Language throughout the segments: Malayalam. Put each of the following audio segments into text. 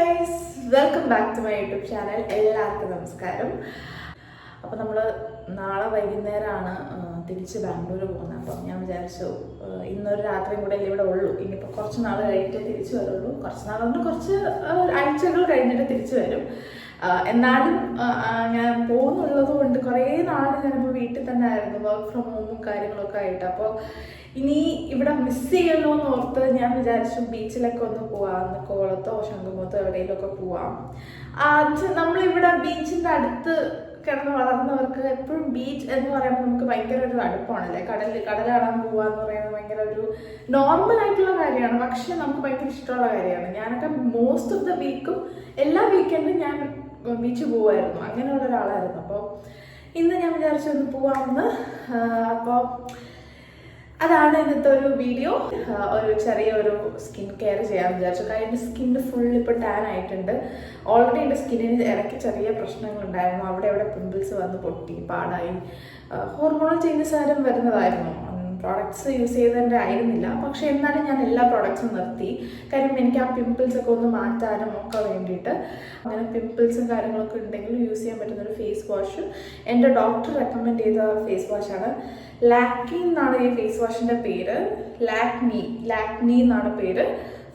Guys welcome back to my YouTube channel എല്ലാവർക്കും നമസ്കാരം. അപ്പോൾ നമ്മൾ നാളെ വൈകുന്നേരമാണ് തിരിച്ച് ബാംഗ്ലൂർ പോകുന്നത്. അപ്പം ഞാൻ വിചാരിച്ചു ഇന്നൊരു രാത്രിയും കൂടെ ഇവിടെ ഉള്ളൂ. ഇനിയിപ്പോൾ കുറച്ച് നാൾ കഴിഞ്ഞിട്ട് തിരിച്ചു വരുള്ളൂ. കുറച്ച് നാളുകൊണ്ട് കുറച്ച് ആഴ്ചകൾ കഴിഞ്ഞിട്ട് തിരിച്ചു വരും. എന്നാലും ഞാൻ പോകുന്നുള്ളത് കൊണ്ട് കുറേ നാൾ ഞാനിപ്പോൾ വീട്ടിൽ തന്നെ ആയിരുന്നു. വർക്ക് ഫ്രം ഹോമും കാര്യങ്ങളൊക്കെ ആയിട്ട്. അപ്പോൾ ഇനി ഇവിടെ മിസ് ചെയ്യണോ എന്ന് ഓർത്ത് ഞാൻ വിചാരിച്ചു ബീച്ചിലൊക്കെ ഒന്ന് പോവാം. കോളത്തോ ശംഖുമുഖത്തോ എവിടെയെങ്കിലുമൊക്കെ പോവാം. നമ്മളിവിടെ ബീച്ചിന്റെ അടുത്ത് കിടന്ന് വളർന്നവർക്ക് എപ്പോഴും ബീച്ച് എന്ന് പറയുമ്പോൾ നമുക്ക് ഭയങ്കര ഒരു അടുപ്പമാണല്ലേ കടലിൽ കടൽ കാണാൻ പോവുക എന്ന് പറയുന്നത് ഭയങ്കര ഒരു നോർമൽ ആയിട്ടുള്ള കാര്യമാണ്. പക്ഷെ നമുക്ക് ഭയങ്കര ഇഷ്ടമുള്ള കാര്യമാണ്. ഞാനൊക്കെ മോസ്റ്റ് ഓഫ് ദ വീക്കും എല്ലാ വീക്കെൻഡും ഞാൻ ബീച്ച് പോവായിരുന്നു. അങ്ങനെയുള്ള ഒരാളായിരുന്നു. അപ്പോൾ ഇന്ന് ഞാൻ വിചാരിച്ചു ഒന്ന് പോവാമെന്ന്. അപ്പോൾ അതാണ് ഇന്നത്തെ ഒരു വീഡിയോ. ഒരു ചെറിയൊരു സ്കിൻ കെയർ ചെയ്യാൻ വിചാരിച്ചു. കാരണം എന്റെ സ്കിന്ന് ഫുൾ ഇപ്പോൾ ടാൻ ആയിട്ടുണ്ട്. ഓൾറെഡി എന്റെ സ്കിന്നിന് ഇടയ്ക്ക് ചെറിയ പ്രശ്നങ്ങളുണ്ടായിരുന്നു. അവിടെ അവിടെ പിമ്പിൾസ് വന്ന് പൊട്ടി പാടായി. ഹോർമോണൽ ചേഞ്ചസ് ആരും വരുന്നതായിരുന്നു? പ്രോഡക്ട്സ് യൂസ് ചെയ്തതിന്റെ ആയിരുന്നില്ല പക്ഷെ എന്നാലും ഞാൻ എല്ലാ പ്രോഡക്ട്സും നിർത്തി. കാര്യം എനിക്ക് ആ പിമ്പിൾസ് ഒക്കെ ഒന്ന് മാറ്റാനും ഒക്കെ വേണ്ടിയിട്ട് അങ്ങനെ പിമ്പിൾസും കാര്യങ്ങളൊക്കെ ഉണ്ടെങ്കിൽ യൂസ് ചെയ്യാൻ പറ്റുന്ന ഒരു ഫേസ് വാഷ് എന്റെ ഡോക്ടർ റെക്കമെൻഡ് ചെയ്ത ഫേസ് വാഷാണ് ലാക്കി എന്നാണ് ഈ ഫേസ് വാഷിന്റെ പേര്. ലാക്മി ലാക്മി എന്നാണ് പേര്.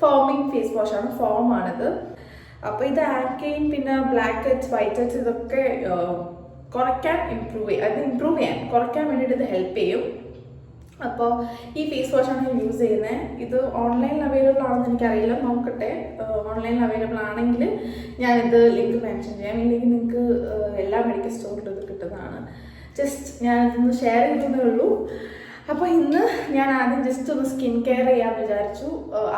ഫോമിങ് ഫേസ് വാഷാണ് ഫോം ആണിത്. അപ്പോൾ ഇത് ആൽക്കെയിൻ പിന്നെ ബ്ലാക്ക് ഹെഡ്സ് വൈറ്റ് ഹെഡ്സ് ഇതൊക്കെ കുറയ്ക്കാൻ ഇമ്പ്രൂവ് ചെയ്യും. അത് ഇമ്പ്രൂവ് ചെയ്യാൻ കുറയ്ക്കാൻ വേണ്ടിയിട്ട് ഇത് ഹെൽപ്പ് ചെയ്യും. അപ്പോൾ ഈ ഫേസ് വാഷാണ് ഞാൻ യൂസ് ചെയ്യുന്നത് ഇത് ഓൺലൈനിൽ അവൈലബിൾ ആണെന്ന് എനിക്കറിയില്ല. നോക്കട്ടെ. ഓൺലൈനിൽ അവൈലബിൾ ആണെങ്കിൽ ഞാനിത് ലിങ്ക് മെൻഷൻ ചെയ്യാം. ഇല്ലെങ്കിൽ നിങ്ങൾക്ക് എല്ലാ മെഡിക്കൽ സ്റ്റോറിലും ഇത് കിട്ടുന്നതാണ്. ജസ്റ്റ് ഞാൻ ഇതൊന്ന് ഷെയർ ചെയ്തതേ ഉള്ളൂ. അപ്പോൾ ഇന്ന് ഞാൻ ആദ്യം ജസ്റ്റ് ഒന്ന് സ്കിൻ കെയർ ചെയ്യാൻ വിചാരിച്ചു.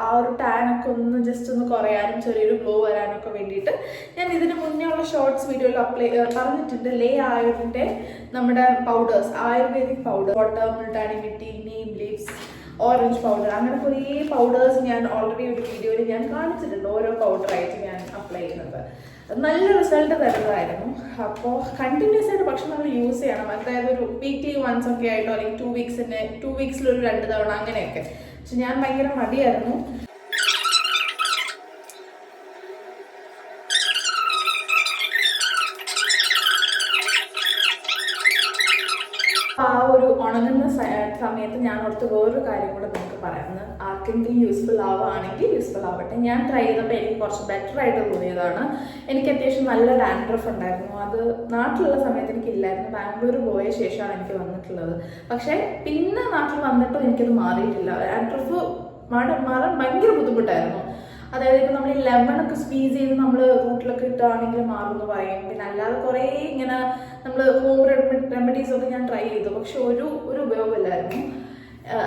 ആ ഒരു ടാനൊക്കെ ഒന്ന് ജസ്റ്റ് ഒന്ന് കുറയാനും ചെറിയൊരു ഗ്ലോ വരാനൊക്കെ വേണ്ടിയിട്ട് ഞാൻ ഇതിന് മുന്നേ ഉള്ള ഷോർട്സ് വീഡിയോയിൽ അപ്ലൈ പറഞ്ഞിട്ടുണ്ട്. ലേ ആയുർവിന്റെ നമ്മുടെ powders ayurvedic powder water multani mitti neem leaves orange powder അങ്ങനെ കുറേ പൗഡേഴ്സ് ഞാൻ ഓൾറെഡി ഒരു വീഡിയോയിൽ ഞാൻ കാണിച്ചിട്ടുണ്ട്. ഓരോ പൗഡറായിട്ട് ഞാൻ അപ്ലൈ ചെയ്യുന്നത് നല്ല റിസൾട്ട് തരുന്നതായിരുന്നു. അപ്പോൾ കണ്ടിന്യൂസ് ആയിട്ട് ഭക്ഷണം നമ്മൾ യൂസ് ചെയ്യണം. അതായത് ഒരു വീക്ക്ലി വൺസ് ഒക്കെ ആയിട്ടോ അല്ലെങ്കിൽ ടു വീക്സിന് ടു വീക്സിൽ ഒരു രണ്ട് തവണ അങ്ങനെയൊക്കെ. പക്ഷെ ഞാൻ ഭയങ്കര മടിയായിരുന്നു. ആ ഒരു ഉണങ്ങുന്ന സമയത്ത് ഞാൻ ഓർത്ത് വേറൊരു കാര്യം കൂടെ നിങ്ങൾക്ക് പറയാമെന്ന് ആർക്കെങ്കിലും യൂസ്ഫുൾ ആവുകയാണെങ്കിൽ യൂസ്ഫുൾ ആവട്ടെ. ഞാൻ ട്രൈ ചെയ്തപ്പോൾ എനിക്ക് കുറച്ച് ബെറ്റർ ആയിട്ട് തോന്നിയതാണ്. എനിക്ക് അത്യാവശ്യം നല്ല ഡാൻഡ്രഫ് ഉണ്ടായിരുന്നു. അത് നാട്ടിലുള്ള സമയത്ത് എനിക്കില്ലായിരുന്നു. ബാംഗ്ലൂർ പോയ ശേഷമാണ് എനിക്ക് വന്നിട്ടുള്ളത്. പക്ഷേ പിന്നെ നാട്ടിൽ വന്നിട്ടും എനിക്കത് മാറിയിട്ടില്ല. ഡാൻഡ്രഫ് മാറാൻ ഭയങ്കര ബുദ്ധിമുട്ടായിരുന്നു. അതായത് ഇപ്പം നമ്മൾ ഈ ലെമണൊക്കെ സ്ക്വീസ് ചെയ്ത് നമ്മൾ റൂട്ടിലൊക്കെ ഇട്ടാണെങ്കിൽ മാറും എന്ന് പറയും. പിന്നെ അല്ലാതെ കുറേ ഇങ്ങനെ നമ്മൾ ഹോം റെമഡീസ് ഒക്കെ ഞാൻ ട്രൈ ചെയ്തു. പക്ഷെ ഒരു ഒരു ഉപയോഗമില്ലായിരുന്നു.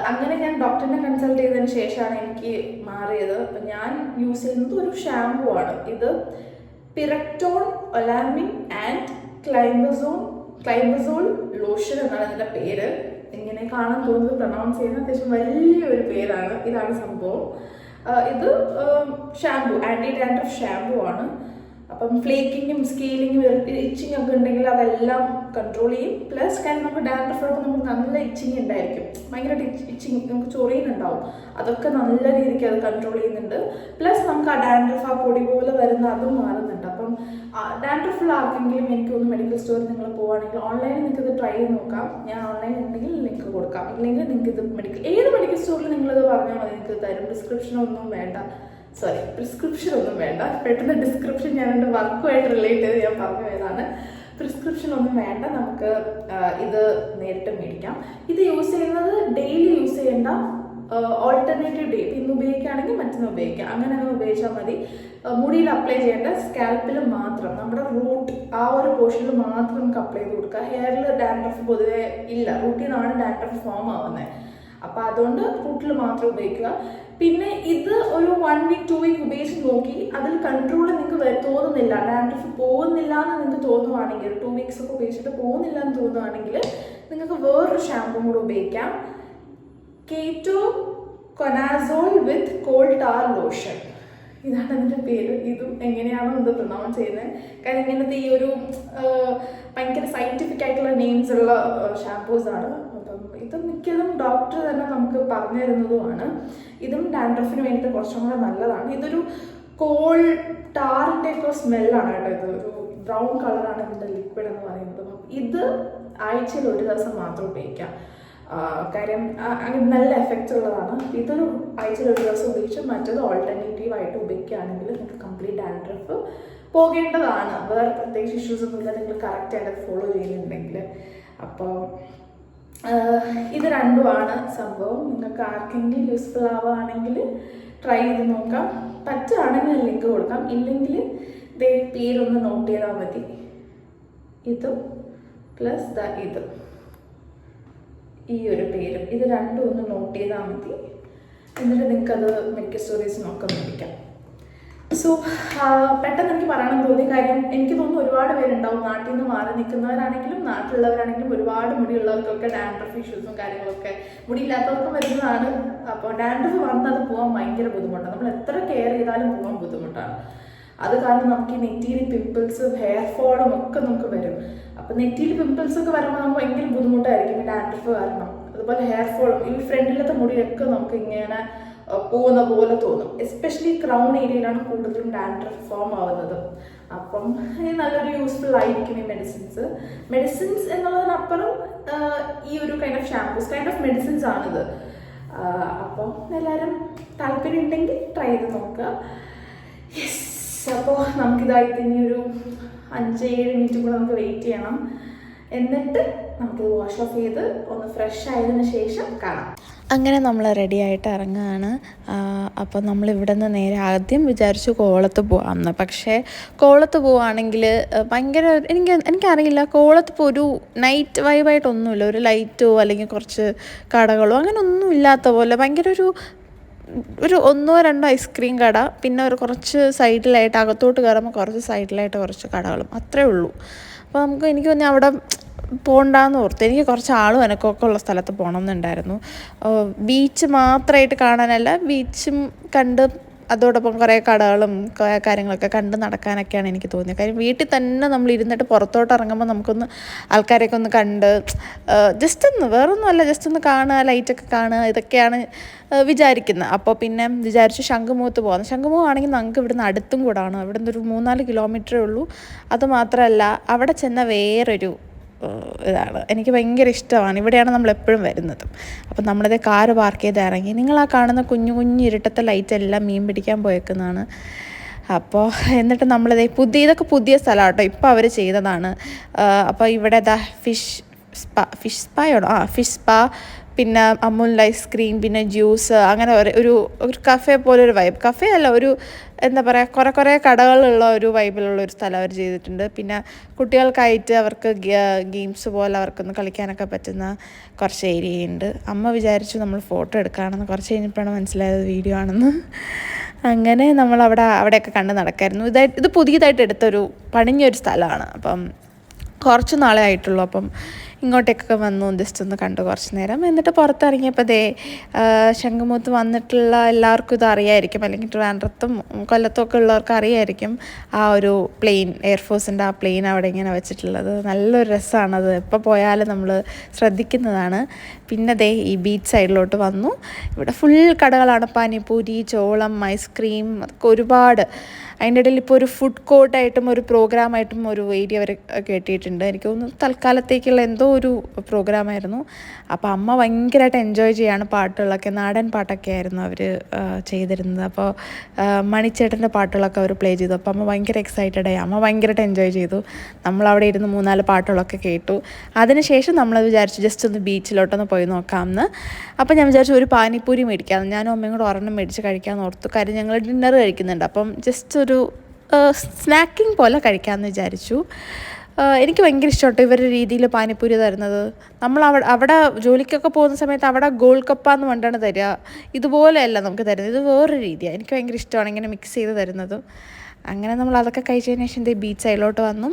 അങ്ങനെ ഞാൻ ഡോക്ടറിനെ കൺസൾട്ട് ചെയ്തതിന് ശേഷമാണ് എനിക്ക് മാറിയത്. അപ്പം ഞാൻ യൂസ് ചെയ്യുന്നത് ഒരു ഷാമ്പു ആണ്. ഇത് പിറക്ടോൺ ഒലാമിൻ ആൻഡ് ക്ലൈംബസോൺ ക്ലൈംബസോൾ ലോഷൻ എന്നാണ് ഇതിന്റെ പേര്. ഇങ്ങനെ കാണാൻ തോന്നുന്നത് പ്രൊണൗൺസ് ചെയ്യുന്ന അത്യാവശ്യം വലിയൊരു പേരാണ്. ഇതാണ് സംഭവം. ഇത് ഷാംപൂ ആന്റി ഡാൻഡ്രഫ് ഷാംപൂ ആണ്. അപ്പം ഫ്ലേക്കിങ്ങും സ്കെയിലിങ്ങും ഇച്ചിങ് ഒക്കെ ഉണ്ടെങ്കിൽ അതെല്ലാം കൺട്രോൾ ചെയ്യും. പ്ലസ് കാരണം നമുക്ക് ഡാൻഡ്രഫ് ഉള്ളപ്പോൾ നമുക്ക് നല്ല ഇച്ചിങ് ഉണ്ടായിരിക്കും. ഭയങ്കരമായിട്ട് ഇച്ചിങ് നമുക്ക് ചൊറിയുന്നുണ്ടാവും. അതൊക്കെ നല്ല രീതിക്ക് അത് കൺട്രോൾ ചെയ്യുന്നുണ്ട്. പ്ലസ് നമുക്ക് ആ ഡാൻഡ്രഫ് ആ പൊടി പോലെ വരുന്ന അതും മാറുന്നുണ്ട്. അപ്പം ഡാൻഡ്രഫുള്ള ആർക്കെങ്കിലും എനിക്ക് ഒന്ന് മെഡിക്കൽ സ്റ്റോറിൽ നിങ്ങൾ പോവുകയാണെങ്കിൽ ഓൺലൈനിൽ നിങ്ങൾക്ക് ഇത് ട്രൈ ചെയ്ത് നോക്കാം. ഞാൻ ഓൺലൈനിൽ ഉണ്ടെങ്കിൽ ലിങ്ക് കൊടുക്കാം. ഇല്ലെങ്കിൽ നിങ്ങൾക്ക് ഇത് മെഡിക്കൽ ഏത് മെഡിക്കൽ സ്റ്റോറിൽ നിങ്ങളിത് പറഞ്ഞാൽ മതി. നിങ്ങൾക്ക് തരും. ഡിസ്ക്രിപ്ഷനൊന്നും വേണ്ട. സോറി പ്രിസ്ക്രിപ്ഷൻ ഒന്നും വേണ്ട. പെട്ടെന്ന് ഡിസ്ക്രിപ്ഷൻ ഞാൻ എന്റെ വർക്കുമായിട്ട് റിലേറ്റ് ചെയ്ത് ഞാൻ പറഞ്ഞു പോയതാണ് പ്രിസ്ക്രിപ്ഷൻ ഒന്നും വേണ്ട. നമുക്ക് ഇത് നേരിട്ട് മേടിക്കാം. ഇത് യൂസ് ചെയ്യുന്നത് ഡെയിലി യൂസ് ചെയ്യേണ്ട ഓൾട്ടർനേറ്റീവ് ഡേ ഇന്ന് ഉപയോഗിക്കുകയാണെങ്കിൽ മറ്റൊന്ന് ഉപയോഗിക്കാം. അങ്ങനെ അങ്ങ് ഉപയോഗിച്ചാൽ മതി. മുടിയിൽ അപ്ലൈ ചെയ്യേണ്ട സ്കാൽപ്പിൽ മാത്രം. നമ്മുടെ റൂട്ട് ആ ഒരു പോർഷനിൽ മാത്രം നമുക്ക് അപ്ലൈ ചെയ്ത് കൊടുക്കുക. ഹെയറിൽ ഡാൻഡ്രഫ് പൊതുവെ ഇല്ല. റൂട്ടിൽ നിന്നാണ് ഡാൻഡ്രഫ് ഫോം ആവുന്നത്. അപ്പോൾ അതുകൊണ്ട് റൂട്ടിൽ മാത്രം ഉപയോഗിക്കുക. പിന്നെ ഇത് ഒരു വൺ വീക്ക് ടു വീക്ക് ഉപയോഗിച്ച് നോക്കി അതിൽ കൺട്രോൾ നിങ്ങൾക്ക് തോന്നുന്നില്ല. ഡാൻഡ്രഫ് പോകുന്നില്ല എന്ന് നിങ്ങൾക്ക് തോന്നുവാണെങ്കിൽ ടു വീക്സ് ഒക്കെ ഉപയോഗിച്ചിട്ട് പോകുന്നില്ല എന്ന് തോന്നുവാണെങ്കിൽ നിങ്ങൾക്ക് വേറൊരു ഷാമ്പൂ കൂടെ ഉപയോഗിക്കാം. Ketoconazole with cold tar lotion ഇതാണ് അതിന്റെ പേര്. ഇതും എങ്ങനെയാണോ ഇത് പ്രണാമം ചെയ്യുന്നത്. കാരണം ഇങ്ങനത്തെ ഈ ഒരു ഭയങ്കര സയന്റിഫിക് ആയിട്ടുള്ള നെയിംസ് ഉള്ള ഷാമ്പൂസ് ആണ്. അപ്പം ഇത് മിക്കതും ഡോക്ടർ തന്നെ നമുക്ക് പറഞ്ഞു തരുന്നതുമാണ്. ഇതും ഡാൻഡ്രഫിന് വേണ്ടിയിട്ട് കുറച്ചും കൂടെ നല്ലതാണ്. ഇതൊരു കോൾ ടാറിന്റെ ഒക്കെ സ്മെല്ലാണ് കേട്ടോ ഇത്. ഒരു ബ്രൗൺ കളറാണ് ഇതിന്റെ ലിക്വിഡ് എന്ന് പറയുന്നത്. ഇത് ആഴ്ചയിൽ ഒരു ദിവസം മാത്രം ഉപയോഗിക്കാം. കാര്യം നല്ല എഫക്റ്റ് ഉള്ളതാണ്. ഇതൊരു ആഴ്ചയിൽ ഒരു ദിവസം ഉപയോഗിച്ച് മറ്റത് ഓൾട്ടർനേറ്റീവ് ആയിട്ട് ഉപയോഗിക്കുകയാണെങ്കിൽ നിങ്ങൾക്ക് കംപ്ലീറ്റ് ഡാൻഡ്രഫ് പോകേണ്ടതാണ്. വേറെ പ്രത്യേകിച്ച് ഇഷ്യൂസ് ഒന്നുമില്ല നിങ്ങൾ കറക്റ്റ് ആയിട്ട് ഫോളോ ചെയ്യുന്നുണ്ടെങ്കിൽ. അപ്പോൾ ഇത് രണ്ടുമാണ് സംഭവം. നിങ്ങൾക്ക് ആർക്കെങ്കിലും യൂസ്ഫുൾ ആവുകയാണെങ്കിൽ ട്രൈ ചെയ്ത് നോക്കാം. പറ്റുകയാണെങ്കിൽ ലിങ്ക് കൊടുക്കാം. ഇല്ലെങ്കിൽ ദേ പേരൊന്ന് നോട്ട് ചെയ്താൽ മതി. ഇതും പ്ലസ് ദ ഇതും. ഈ ഒരു പേരും. ഇത് രണ്ടും ഒന്ന് നോട്ട് ചെയ്താൽ മതി. എന്നിട്ട് നിങ്ങൾക്കത് മെഡിക്കൽ നോക്കാൻ മേടിക്കാം സോ പെട്ടെന്ന് എനിക്ക് പറയാനും തോന്നി കാര്യം എനിക്ക് തോന്നുന്നു ഒരുപാട് പേരുണ്ടാവും നാട്ടിൽ നിന്ന് മാറി നിൽക്കുന്നവരാണെങ്കിലും നാട്ടിലുള്ളവരാണെങ്കിലും ഒരുപാട് മുടിയുള്ളവർക്കൊക്കെ ഡാൻഡ്രഫ് ഇഷ്യൂസും കാര്യങ്ങളൊക്കെ മുടിയില്ലാത്തവർക്കും വരുന്നതാണ്. അപ്പോൾ ഡാൻഡ്രഫ് വന്നത് പോകാൻ ഭയങ്കര ബുദ്ധിമുട്ടാണ്. നമ്മൾ എത്ര കെയർ ചെയ്താലും പോകാൻ ബുദ്ധിമുട്ടാണ്. അത് കാരണം നമുക്ക് ഈ നെറ്റിയിൽ പിമ്പിൾസ് ഹെയർ ഫോളും ഒക്കെ നമുക്ക് വരും. അപ്പം നെറ്റിയിൽ പിമ്പിൾസ് ഒക്കെ വരുമ്പോൾ നമുക്ക് ഭയങ്കര ബുദ്ധിമുട്ടായിരിക്കും ഡാൻഡ്രഫ് കാരണം. അതുപോലെ ഹെയർ ഫോളും ഈ ഫ്രണ്ടിലത്തെ മുടിയൊക്കെ നമുക്ക് ഇങ്ങനെ പോകുന്ന പോലെ തോന്നും. എസ്പെഷ്യലി ക്രൗൺ ഏരിയയിലാണ് കൂടുതലും ഡാൻഡ്രഫ് ഫോം ആവുന്നത്. അപ്പം നല്ലൊരു യൂസ്ഫുൾ ആയിരിക്കും ഈ മെഡിസിൻസ് മെഡിസിൻസ് എന്നുള്ളതിനപ്പുറം ഈ ഒരു kind of shampoos kind of medicines ആണിത്. അപ്പം എല്ലാവരും താല്പര്യം ഉണ്ടെങ്കിൽ ട്രൈ ചെയ്ത് നോക്കുക. യെസ് അപ്പോൾ നമുക്കിതായിട്ട് ഇനി ഒരു അഞ്ച് ഏഴ് മിനിറ്റ് കൂടെ നമുക്ക് വെയിറ്റ് ചെയ്യണം. എന്നിട്ട് നമുക്കിത് വാഷ് ഓഫ് ചെയ്ത് ഒന്ന് ഫ്രഷ് ആയതിനു ശേഷം കാണാം. അങ്ങനെ നമ്മൾ റെഡി ആയിട്ട് ഇറങ്ങുകയാണ് അപ്പോൾ നമ്മൾ ഇവിടെ നിന്ന് നേരെ ആദ്യം വിചാരിച്ചു കോളത്ത് പോകാമെന്ന് പക്ഷേ കോളത്ത് പോവുകയാണെങ്കിൽ ഭയങ്കര എനിക്ക് എനിക്കറിയില്ല. കോളത്ത് ഇപ്പോൾ ഒരു നൈറ്റ് വൈബായിട്ടൊന്നുമില്ല ഒരു ലൈറ്റോ അല്ലെങ്കിൽ കുറച്ച് കടകളോ അങ്ങനെ ഒന്നും ഇല്ലാത്ത പോലെ ഭയങ്കര ഒരു ഒരു ഒന്നോ രണ്ടോ ഐസ്ക്രീം കട. പിന്നെ ഒരു കുറച്ച് സൈഡിലായിട്ട് അകത്തോട്ട് കയറുമ്പോൾ കുറച്ച് സൈഡിലായിട്ട് കുറച്ച് കടകളും. അത്രേ ഉള്ളൂ. അപ്പോൾ നമുക്ക് എനിക്ക് തോന്നി അവിടെ പോകണ്ടെന്ന് ഓർത്ത് എനിക്ക് കുറച്ച് ആളും എനക്കൊക്കെ ഉള്ള സ്ഥലത്ത് പോകണം എന്നുണ്ടായിരുന്നു ബീച്ച് മാത്രമായിട്ട് കാണാനല്ല ബീച്ചും കണ്ട് അതോടൊപ്പം കുറേ കടകളും കാര്യങ്ങളൊക്കെ കണ്ട് നടക്കാനൊക്കെയാണ് എനിക്ക് തോന്നിയത്. കാര്യം വീട്ടിൽ തന്നെ നമ്മൾ ഇരുന്നിട്ട് പുറത്തോട്ട് ഇറങ്ങുമ്പോൾ നമുക്കൊന്ന് ആൾക്കാരെയൊക്കെ ഒന്ന് കണ്ട് ജസ്റ്റ് ഒന്ന് വേറൊന്നുമല്ല ജസ്റ്റ് ഒന്ന് കാണുക ലൈറ്റൊക്കെ കാണുക ഇതൊക്കെയാണ് വിചാരിക്കുന്നത്. അപ്പോൾ പിന്നെ വിചാരിച്ചു ശംഖുമുഖത്ത് പോകാം. ശംഖുമുഖം ആണെങ്കിൽ നമുക്ക് ഇവിടുന്ന് അടുത്തും കൂടാണ്. ഇവിടെ നിന്ന് ഒരു മൂന്നാൽ കിലോമീറ്ററേ ഉള്ളൂ. അതുമാത്രമല്ല അവിടെ ചെന്ന വേറൊരു ഇതാണ്. എനിക്ക് ഭയങ്കര ഇഷ്ടമാണ്. ഇവിടെയാണ് നമ്മൾ എപ്പോഴും വരുന്നത്. അപ്പം നമ്മളിത് കാറ് പാർക്ക് ചെയ്ത് ഇറങ്ങി. നിങ്ങൾ ആ കാണുന്ന കുഞ്ഞു കുഞ്ഞു ഇരുട്ടത്തെ ലൈറ്റ് എല്ലാം മീൻ പിടിക്കാൻ പോയേക്കുന്നതാണ്. അപ്പോൾ എന്നിട്ട് നമ്മളിത് പുതിയ ഇതൊക്കെ പുതിയ സ്ഥലമാണ് കേട്ടോ ഇപ്പോൾ അവർ ചെയ്തതാണ്. അപ്പോൾ ഇവിടെ ദ ഫിഷ് സ്പാ ഫിഷ് സ്പായാണോ ആ ഫിഷ് സ്പാ പിന്നെ അമുൽ ഐസ്ക്രീം പിന്നെ ജ്യൂസ് അങ്ങനെ ഒരു ഒരു കഫേ പോലെ ഒരു വൈബ് കഫേ അല്ല ഒരു എന്താ പറയുക കുറേ കുറേ കടകളുള്ള ഒരു വൈബിലുള്ള ഒരു സ്ഥലം അവർ ചെയ്തിട്ടുണ്ട്. പിന്നെ കുട്ടികൾക്കായിട്ട് അവർക്ക് ഗെയിംസ് പോലെ അവർക്കൊന്ന് കളിക്കാനൊക്കെ പറ്റുന്ന കുറച്ച് ഏരിയ ഉണ്ട്. അമ്മ വിചാരിച്ചു നമ്മൾ ഫോട്ടോ എടുക്കുകയാണെന്ന് കുറച്ച് കഴിഞ്ഞപ്പോഴാണ് മനസ്സിലായത് വീഡിയോ ആണെന്ന്. അങ്ങനെ നമ്മൾ അവിടെ അവിടെയൊക്കെ കണ്ട് നടക്കായിരുന്നു. ഇതായിട്ട് ഇത് പുതിയതായിട്ട് എടുത്തൊരു പണിഞ്ഞൊരു സ്ഥലമാണ്. അപ്പം കുറച്ച് നാളെ ആയിട്ടുള്ളൂ. അപ്പം ഇങ്ങോട്ടേക്കൊക്കെ വന്നു ജസ്റ്റ് ഒന്ന് കണ്ടു കുറച്ച് നേരം. എന്നിട്ട് പുറത്തിറങ്ങിയപ്പോൾ ദേ ശംഖുമൂത്ത് വന്നിട്ടുള്ള എല്ലാവർക്കും ഇത് അറിയായിരിക്കും. അല്ലെങ്കിൽ ട്രിവാൻഡ്രത്തും കൊല്ലത്തും ഒക്കെ ഉള്ളവർക്ക് അറിയായിരിക്കും ആ ഒരു പ്ലെയിൻ എയർഫോഴ്സിന്റെ ആ പ്ലെയിൻ അവിടെ ഇങ്ങനെ വെച്ചിട്ടുള്ളത്. നല്ലൊരു രസമാണത് എപ്പോൾ പോയാലും നമ്മൾ ശ്രദ്ധിക്കുന്നതാണ്. പിന്നെ ദേ ഈ ബീച്ച് സൈഡിലോട്ട് വന്നു. ഇവിടെ ഫുൾ കടകളാണ്. പാനിപൂരി ചോളം ഐസ്ക്രീം അതൊക്കെ ഒരുപാട്. അതിന്റെ ഇടയിൽ ഇപ്പോൾ ഒരു ഫുഡ് കോർട്ടായിട്ടും ഒരു പ്രോഗ്രാമായിട്ടും ഒരു ഏരിയ വരെ കേട്ടിട്ടുണ്ട്. എനിക്ക് തോന്നുന്നു തൽക്കാലത്തേക്കുള്ള എന്തോ ഒരു പ്രോഗ്രാമായിരുന്നു അപ്പോൾ അമ്മ ഭയങ്കരമായിട്ട് എൻജോയ് ചെയ്യാണ് പാട്ടുകളൊക്കെ. നാടൻ പാട്ടൊക്കെ ആയിരുന്നു അവർ ചെയ്തിരുന്നത്. അപ്പോൾ മണിച്ചേട്ടന്റെ പാട്ടുകളൊക്കെ അവർ പ്ലേ ചെയ്തു. അപ്പോൾ അമ്മ ഭയങ്കര എക്സൈറ്റഡ് ആയി. അമ്മ ഭയങ്കരമായിട്ട് എൻജോയ് ചെയ്തു. നമ്മളവിടെ ഇരുന്ന് മൂന്നാൽ പാട്ടുകളൊക്കെ കേട്ടു. അതിനുശേഷം നമ്മൾ വിചാരിച്ചു ജസ്റ്റ് ഒന്ന് ബീച്ചിലോട്ടൊന്ന് പോയി നോക്കാമെന്ന്. അപ്പോൾ ഞാൻ വിചാരിച്ചു ഒരു പാനിപ്പൂരി മേടിക്കാം. ഞാനും അമ്മയും കൂടെ ഒരെണ്ണം മേടിച്ച് കഴിക്കാമെന്ന് ഓർത്തു. കാര്യം ഞങ്ങൾ ഡിന്നർ കഴിക്കുന്നുണ്ട്. അപ്പം ജസ്റ്റ് ഒരു സ്നാക്കിംഗ് പോലെ കഴിക്കാമെന്ന് വിചാരിച്ചു. എനിക്ക് ഭയങ്കര ഇഷ്ടമാട്ടോ ഇവരുടെ രീതിയിൽ പാനിപ്പൂരി തരുന്നത്. നമ്മൾ അവിടെ അവിടെ ജോലിക്കൊക്കെ പോകുന്ന സമയത്ത് അവിടെ ഗോൾഡ് കപ്പാന്ന് പറഞ്ഞിട്ടാണ് തരിക. ഇതുപോലെയല്ല നമുക്ക് തരുന്നത്. ഇത് വേറൊരു രീതിയാണ് എനിക്ക് ഭയങ്കര ഇഷ്ടമാണ് ഇങ്ങനെ മിക്സ് ചെയ്ത് തരുന്നതും. അങ്ങനെ നമ്മൾ അതൊക്കെ കഴിച്ചതിന് ശേഷം ദേ ബീച്ച് സൈഡിലോട്ട് വന്നു.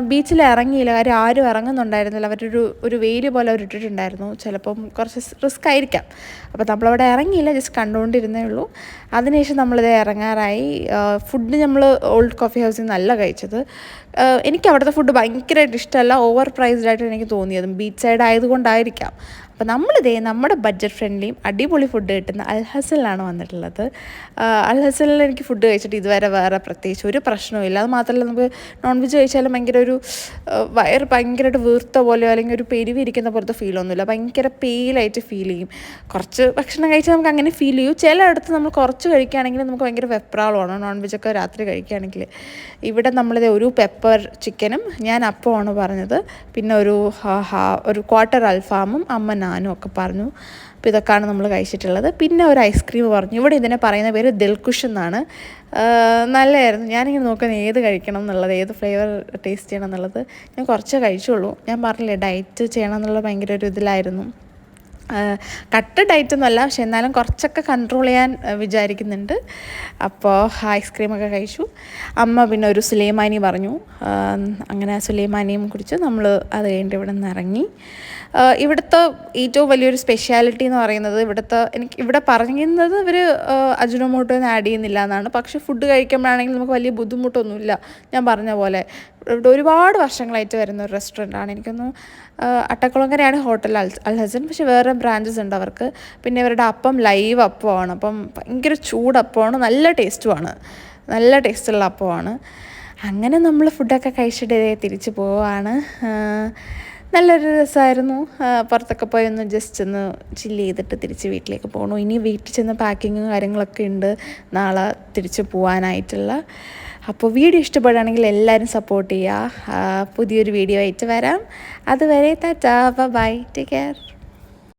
ബീച്ചിൽ ഇറങ്ങിയില്ല. കാര്യം ആരും ഇറങ്ങുന്നുണ്ടായിരുന്നില്ല. അവരൊരു ഒരു വെയിൽ പോലെ അവർ ഇട്ടിട്ടുണ്ടായിരുന്നു ചിലപ്പം കുറച്ച് റിസ്ക് ആയിരിക്കാം. അപ്പോൾ നമ്മളവിടെ ഇറങ്ങിയില്ല. ജസ്റ്റ് കണ്ടുകൊണ്ടിരുന്നേ ഉള്ളൂ. അതിനുശേഷം നമ്മളിത് ഇറങ്ങാറായി. ഫുഡ് നമ്മൾ ഓൾഡ് കോഫി ഹൗസിൽ നിന്നല്ല കഴിച്ചത്. എനിക്ക് അവിടുത്തെ ഫുഡ് ഭയങ്കരമായിട്ട് ഇഷ്ടമല്ല ഓവർ പ്രൈസ്ഡ് ആയിട്ട് എനിക്ക് തോന്നിയതും. Beach side ആയതുകൊണ്ടായിരിക്കാം. അപ്പോൾ നമ്മളിതേ നമ്മുടെ ബഡ്ജറ്റ് ഫ്രണ്ട്ലിയും അടിപൊളി ഫുഡ് കിട്ടുന്ന അൽഹസലിലാണ് വന്നിട്ടുള്ളത്. അൽഹസലിൽ എനിക്ക് ഫുഡ് കഴിച്ചിട്ട് ഇതുവരെ വേറെ പ്രത്യേകിച്ച് ഒരു പ്രശ്നവുമില്ല അത് മാത്രമല്ല നമുക്ക് നോൺ വെജ് കഴിച്ചാലും ഭയങ്കര ഒരു വയർ ഭയങ്കരമായിട്ട് വീർത്ത പോലെയോ അല്ലെങ്കിൽ ഒരു പെരുവിരിക്കുന്ന പോലത്തെ ഫീലൊന്നുമില്ല ഭയങ്കര പെയിലായിട്ട് ഫീൽ ചെയ്യും. കുറച്ച് ഭക്ഷണം കഴിച്ചാൽ നമുക്ക് അങ്ങനെ ഫീൽ ചെയ്യും. ചിലയിടത്ത് നമ്മൾ കുറച്ച് കഴിക്കുകയാണെങ്കിൽ നമുക്ക് ഭയങ്കര വെപ്രാളമാണ്. നോൺ വെജ് ഒക്കെ രാത്രി കഴിക്കുകയാണെങ്കിൽ ഇവിടെ നമ്മളിത് ഒരു പെപ്പർ ചിക്കനും ഞാൻ അപ്പമാണ് പറഞ്ഞത്. പിന്നെ ഒരു ഹാ ഹ- ഒരു ക്വാർട്ടർ അൽഫാമും അമ്മ നാനും ഒക്കെ പറഞ്ഞു. അപ്പോൾ ഇതൊക്കെയാണ് നമ്മൾ കഴിച്ചിട്ടുള്ളത്. പിന്നെ ഒരു ഐസ്ക്രീം പറഞ്ഞു. ഇവിടെ ഇതിനെ പറയുന്ന പേര് ദിൽകുഷ് എന്നാണ്. നല്ലതായിരുന്നു ഞാനിങ്ങനെ നോക്കുന്നത് ഏത് കഴിക്കണം എന്നുള്ളത് ഏത് ഫ്ലേവർ ടേസ്റ്റ് ചെയ്യണം എന്നുള്ളത് ഞാൻ കുറച്ചേ കഴിച്ചുള്ളൂ. ഞാൻ പറഞ്ഞില്ലേ ഡയറ്റ് ചെയ്യണം എന്നുള്ള ഭയങ്കര ഒരു ഇതിലായിരുന്നു. കട്ട് ഡയറ്റ് ഒന്നുമല്ല പക്ഷെ എന്നാലും കുറച്ചൊക്കെ കൺട്രോൾ ചെയ്യാൻ വിചാരിക്കുന്നുണ്ട്. അപ്പോൾ ഐസ്ക്രീമൊക്കെ കഴിച്ചു. അമ്മ പിന്നെ ഒരു സുലൈമാനി പറഞ്ഞു. അങ്ങനെ സുലൈമാനിയും കുടിച്ച് നമ്മൾ അത് കഴിഞ്ഞിട്ട് ഇവിടെ നിന്ന് ഇറങ്ങി. ഇവിടുത്തെ ഏറ്റവും വലിയൊരു സ്പെഷ്യാലിറ്റി എന്ന് പറയുന്നത് ഇവിടുത്തെ എനിക്ക് ഇവിടെ പറയുന്നത് ഇവർ അജിനോമോട്ടോ ഒന്നും ആഡ് ചെയ്യുന്നില്ല എന്നാണ്. പക്ഷേ ഫുഡ് കഴിക്കുമ്പോഴാണെങ്കിൽ നമുക്ക് വലിയ ബുദ്ധിമുട്ടൊന്നുമില്ല. ഞാൻ പറഞ്ഞ പോലെ. ഇവിടെ ഒരുപാട് വർഷങ്ങളായിട്ട് വരുന്ന ഒരു റെസ്റ്റോറന്റാണ് എനിക്കൊന്ന് അട്ടക്കുളങ്ങരയാണ് ഹോട്ടൽ അൽ അൽഹസൻ. പക്ഷേ വേറെ ബ്രാഞ്ചസ് ഉണ്ട് അവർക്ക്. പിന്നെ ഇവരുടെ അപ്പം ലൈവ് അപ്പമാണ്. അപ്പം ഭയങ്കര ചൂടപ്പമാണ് നല്ല ടേസ്റ്റുമാണ് നല്ല ടേസ്റ്റുള്ള അപ്പമാണ്. അങ്ങനെ നമ്മൾ ഫുഡൊക്കെ കഴിച്ചിട്ട് തിരിച്ചു പോവാണ്. നല്ലൊരു രസമായിരുന്നു പുറത്തൊക്കെ പോയി ഒന്ന് ജസ്റ്റ് ഒന്ന് ചില്ല് ചെയ്തിട്ട് തിരിച്ച് വീട്ടിലേക്ക് പോകണു ഇനി വീട്ടിൽ ചെന്ന് പാക്കിങ്ങും കാര്യങ്ങളൊക്കെ ഉണ്ട്. നാളെ തിരിച്ച് പോകാനായിട്ടുള്ള അപ്പോൾ വീഡിയോ ഇഷ്ടപ്പെടുകയാണെങ്കിൽ എല്ലാവരും സപ്പോർട്ട് ചെയ്യുക. പുതിയൊരു വീഡിയോ ആയിട്ട് വരാം. അതുവരെ ടാറ്റാ. Bye take care